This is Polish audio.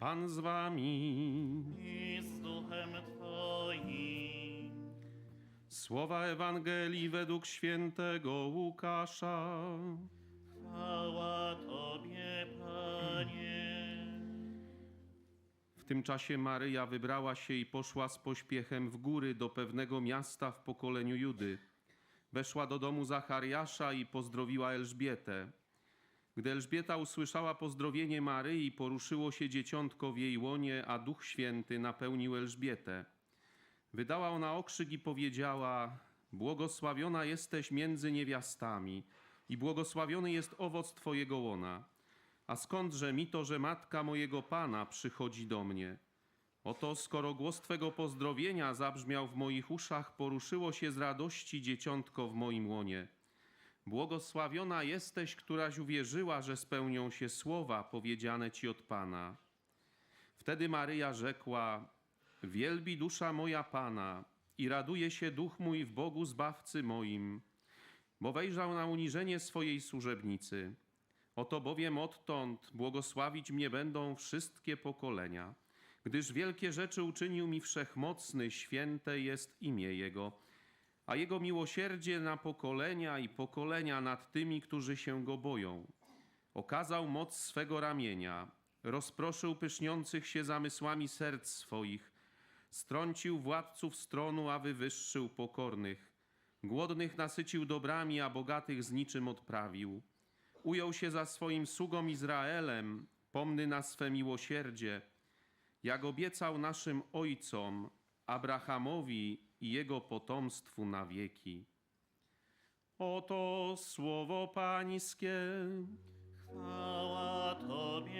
Pan z wami. i z duchem Twoim. Słowa Ewangelii według świętego Łukasza. Chwała Tobie, Panie. W tym czasie Maryja wybrała się i poszła z pośpiechem w góry do pewnego miasta w pokoleniu Judy. Weszła do domu Zachariasza i pozdrowiła Elżbietę. Gdy Elżbieta usłyszała pozdrowienie Maryi, poruszyło się dzieciątko w jej łonie, a Duch Święty napełnił Elżbietę. Wydała ona okrzyk i powiedziała: Błogosławiona jesteś między niewiastami, i błogosławiony jest owoc Twojego łona. A skądże mi to, że matka mojego Pana przychodzi do mnie? Oto skoro głos Twego pozdrowienia zabrzmiał w moich uszach, poruszyło się z radości dzieciątko w moim łonie. Błogosławiona jesteś, któraś uwierzyła, że spełnią się słowa powiedziane Ci od Pana. Wtedy Maryja rzekła: Wielbi dusza moja Pana i raduje się duch mój w Bogu Zbawcy moim, bo wejrzał na uniżenie swojej służebnicy. Oto bowiem odtąd błogosławić mnie będą wszystkie pokolenia, gdyż wielkie rzeczy uczynił mi wszechmocny, święte jest imię Jego, a Jego miłosierdzie na pokolenia i pokolenia nad tymi, którzy się Go boją. Okazał moc swego ramienia, rozproszył pyszniących się zamysłami serc swoich, strącił władców stronu, a wywyższył pokornych. Głodnych nasycił dobrami, a bogatych z niczym odprawił. Ujął się za swoim sługą Izraelem, pomny na swe miłosierdzie, jak obiecał naszym ojcom, Abrahamowi i jego potomstwu na wieki. Oto słowo Pańskie. Chwała Tobie,